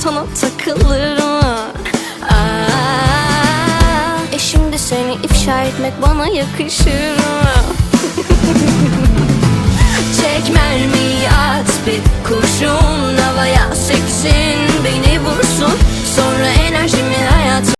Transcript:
sana takılır mı? Aa, e şimdi seni ifşa etmek bana yakışır? Çek mermi at bir kurşun